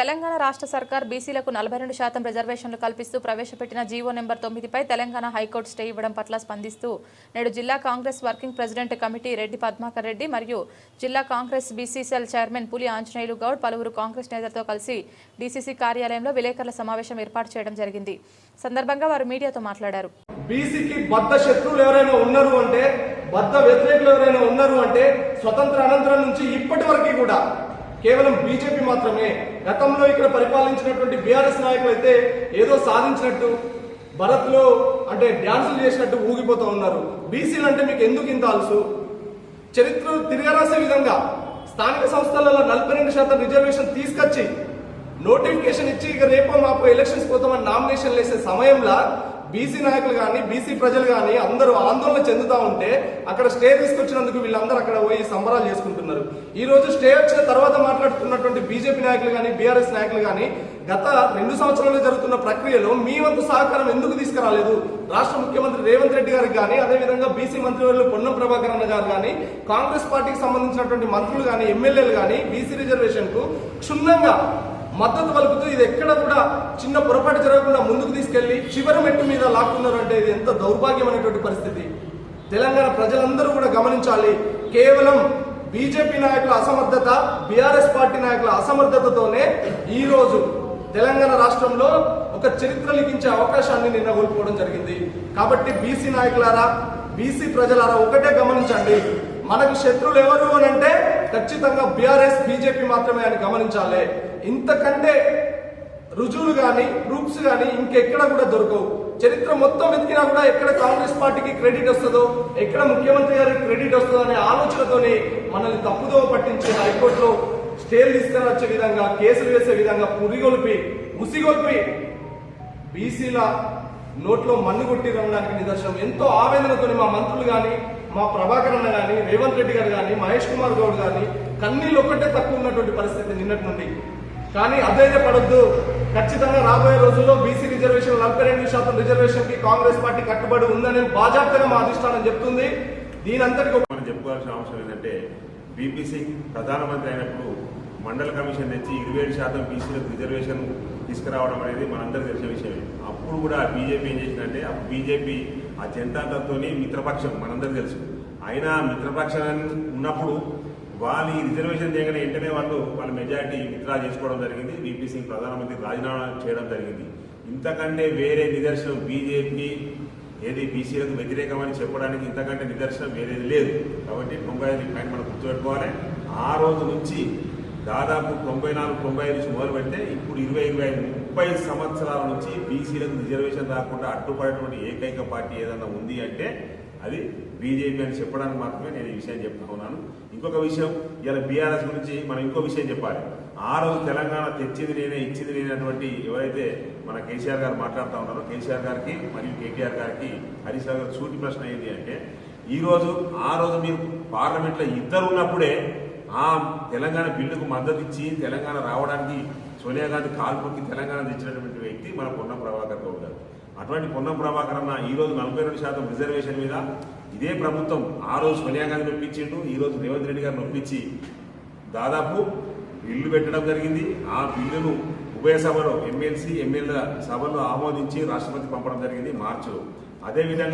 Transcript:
తెలంగాణ రాష్ట్ర సర్కార్ బీసీలకు నలభై రెండు శాతం రిజర్వేషన్లు కల్పిస్తూ ప్రవేశపెట్టిన జీవో నెంబర్ తొమ్మిదిపై తెలంగాణ హైకోర్టు స్టే ఇవ్వడం పట్ల స్పందిస్తూ నేడు జిల్లా Congress working president committee Reddy Padmakar Reddy మరియు జిల్లా కాంగ్రెస్ బీసీసీఎల్ చైర్మన్ పులి ఆంజనేయులు గౌడ్ పలువురు కాంగ్రెస్ నేతలతో కలిసి డీసీసీ కార్యాలయంలో విలేకరుల సమావేశం ఏర్పాటు చేయడం జరిగింది. సందర్భంగా వారు మీడియాతో మాట్లాడారు. బీసీకి బద్ద శత్రువులు ఎవరైనా ఉన్నారు అంటే బద్ద వ్యతిరేకులు ఎవరైనా ఉన్నారు అంటే స్వతంత్ర అనంతరం నుంచి ఇప్పటి వరకు కూడా కేవలం బీజేపీ మాత్రమే. గతంలో ఇక్కడ పరిపాలించినటువంటి బీఆర్ఎస్ నాయకులు అయితే ఏదో సాధించినట్టు భరత్లో అంటే డ్యాన్సులు చేసినట్టు ఊగిపోతూ ఉన్నారు. బీసీలు అంటే మీకు ఎందుకు ఇంత అలుసు? చరిత్ర తిరగరాసే విధంగా స్థానిక సంస్థలలో నలభై రెండు శాతం రిజర్వేషన్ తీసుకొచ్చి నోటిఫికేషన్ ఇచ్చి ఇక రేపో మాపో ఎలక్షన్స్ పోతామని నామినేషన్లు వేసే సమయంలో బీసీ నాయకులు కానీ బీసీ ప్రజలు కానీ అందరూ ఆందోళన చెందుతా ఉంటే అక్కడ స్టే తీసుకొచ్చినందుకు వీళ్ళందరూ అక్కడ పోయి సంబరాలు చేసుకుంటున్నారు. ఈ రోజు స్టే వచ్చిన తర్వాత మాట్లాడుతున్నటువంటి బీజేపీ నాయకులు కానీ బీఆర్ఎస్ నాయకులు కానీ గత రెండు సంవత్సరాలు జరుగుతున్న ప్రక్రియలో మీ వంతు సహకారం ఎందుకు తీసుకురాలేదు? రాష్ట్ర ముఖ్యమంత్రి రేవంత్ రెడ్డి గారికి కానీ అదేవిధంగా బీసీ మంత్రివర్యులు పొన్నం ప్రభాకర్ అన్న గారు కానీ కాంగ్రెస్ పార్టీకి సంబంధించినటువంటి మంత్రులు కానీ ఎమ్మెల్యేలు కానీ బీసీ రిజర్వేషన్కు క్షుణ్ణంగా మద్దతు పలుకుతూ ఇది ఎక్కడ కూడా చిన్న పొరపాటు జరగకుండా ముందుకు తీసుకెళ్ళి చివరి మెట్టు మీద లాక్కున్నారు అంటే ఇది ఎంత దౌర్భాగ్యమైనటువంటి పరిస్థితి. తెలంగాణ ప్రజలందరూ కూడా గమనించాలి. కేవలం బీజేపీ నాయకుల అసమర్థత బీఆర్ఎస్ పార్టీ నాయకుల అసమర్థతతోనే ఈ రోజు తెలంగాణ రాష్ట్రంలో ఒక చరిత్ర లిఖించే అవకాశాన్ని నిన్న కోల్పోవడం జరిగింది. కాబట్టి బీసీ నాయకులారా బీసీ ప్రజలారా ఒకటే గమనించండి. మనకు శత్రువులు ఎవరు అని అంటే ఖచ్చితంగా బీఆర్ఎస్ బీజేపీ మాత్రమే అని గమనించాలి. ఇంతకంటే రుజువులు కానీ ప్రూఫ్స్ కానీ ఇంకెక్కడ కూడా దొరకవు. చరిత్ర మొత్తం వెతికినా కూడా ఎక్కడ కాంగ్రెస్ పార్టీకి క్రెడిట్ వస్తుందో ఎక్కడ ముఖ్యమంత్రి గారికి క్రెడిట్ వస్తుందో అనే ఆలోచనతోనే మనల్ని తప్పుదోవ పట్టించే హైకోర్టులో స్టేలు తీసుకొని వచ్చే విధంగా కేసులు వేసే విధంగా పురిగొల్పి ముసిగొల్పి బీసీల నోట్లో మన్ను కొట్టి రమ్మడానికి నిదర్శనం. ఎంతో ఆవేదనతో మా మంత్రులు కానీ మా ప్రభాకర్ అన్న కానీ రేవంత్ రెడ్డి గారు కానీ మహేష్ కుమార్ గౌడ్ కానీ కన్నీళ్ళు ఒక్కటే తక్కువ ఉన్నటువంటి పరిస్థితి నిన్నటి నుండి. కానీ అధైర్యపడొద్దు. ఖచ్చితంగా రాబోయే రోజుల్లో బీసీ రిజర్వేషన్ నలభై రెండు శాతం రిజర్వేషన్కి కాంగ్రెస్ పార్టీ కట్టుబడి ఉందని బాజాప్తగా మా అధిష్టానం చెప్తుంది. దీనంతటికి ఒక మనం చెప్పుకోవాల్సిన అవసరం ఏంటంటే బీపీసీ ప్రధానమంత్రి అయినప్పుడు మండల కమిషన్ తెచ్చి ఇరవై ఏడు శాతం బీసీలకు రిజర్వేషన్ తీసుకురావడం అనేది మనందరికీ తెలిసిన విషయమే. అప్పుడు కూడా బీజేపీ ఏం చేసిందంటే అప్పుడు బీజేపీ ఆ జనతాతో మిత్రపక్షం మనందరికీ తెలుసు. అయినా మిత్రపక్షం ఉన్నప్పుడు వాళ్ళు ఈ రిజర్వేషన్ చేయగానే వెంటనే వాళ్ళు వాళ్ళ మెజారిటీ విత్డ్రా చేసుకోవడం జరిగింది. బీపీసీ ప్రధానమంత్రి రాజీనామా చేయడం జరిగింది. ఇంతకంటే వేరే నిదర్శనం బీజేపీ ఏది బీసీలకు వ్యతిరేకమని చెప్పడానికి ఇంతకంటే నిదర్శనం వేరేది లేదు. కాబట్టి తొంభై ఐదు పాయింట్ మనం గుర్తుపెట్టుకోవాలి. ఆ రోజు నుంచి దాదాపు తొంభై నాలుగు తొంభై ఐదు నుంచి మొదలు పెడితే ఇప్పుడు ఇరవై ఇరవై ఐదు ముప్పై సంవత్సరాల నుంచి బీసీలకు రిజర్వేషన్ రాకుండా అడ్డుపడేటువంటి ఏకైక పార్టీ ఏదన్నా ఉంది అంటే అది బీజేపీ అని చెప్పడానికి మాత్రమే నేను ఈ విషయం చెప్తా ఉన్నాను. ఇంకొక విషయం ఇలా బీఆర్ఎస్ గురించి మనం ఇంకో విషయం చెప్పాలి. ఆ రోజు తెలంగాణ తెచ్చింది నేనే ఇచ్చింది నేనటువంటి ఎవరైతే మన కేసీఆర్ గారు మాట్లాడుతూ ఉన్నారో కేసీఆర్ గారికి మరియు కేటీఆర్ గారికి హరీష్ రావు సూటి ప్రశ్న ఏంటి అంటే ఈరోజు ఆ రోజు మీరు పార్లమెంట్లో ఇద్దరు ఉన్నప్పుడే ఆ తెలంగాణ బిల్లుకు మద్దతు ఇచ్చి తెలంగాణ రావడానికి సోనియా గాంధీ కాల్పుకి తెలంగాణ తెచ్చినటువంటి వ్యక్తి మన పొన్న ప్రభాకర్ గౌడ్ గారు. అటువంటి పొన్నం ప్రభాకర్ అన్న ఈ రోజు నలభై రెండు శాతం రిజర్వేషన్ మీద ఇదే ప్రభుత్వం ఆ రోజు సోనియా గాంధీ నొప్పించిండు ఈరోజు రేవంత్ రెడ్డి గారు నొప్పించి దాదాపు బిల్లు పెట్టడం జరిగింది. ఆ బిల్లును ఉభయ సభలో ఎమ్మెల్సీ ఎమ్మెల్యే సభలో ఆమోదించి రాష్ట్రపతి పంపడం జరిగింది మార్చిలో. అదేవిధంగా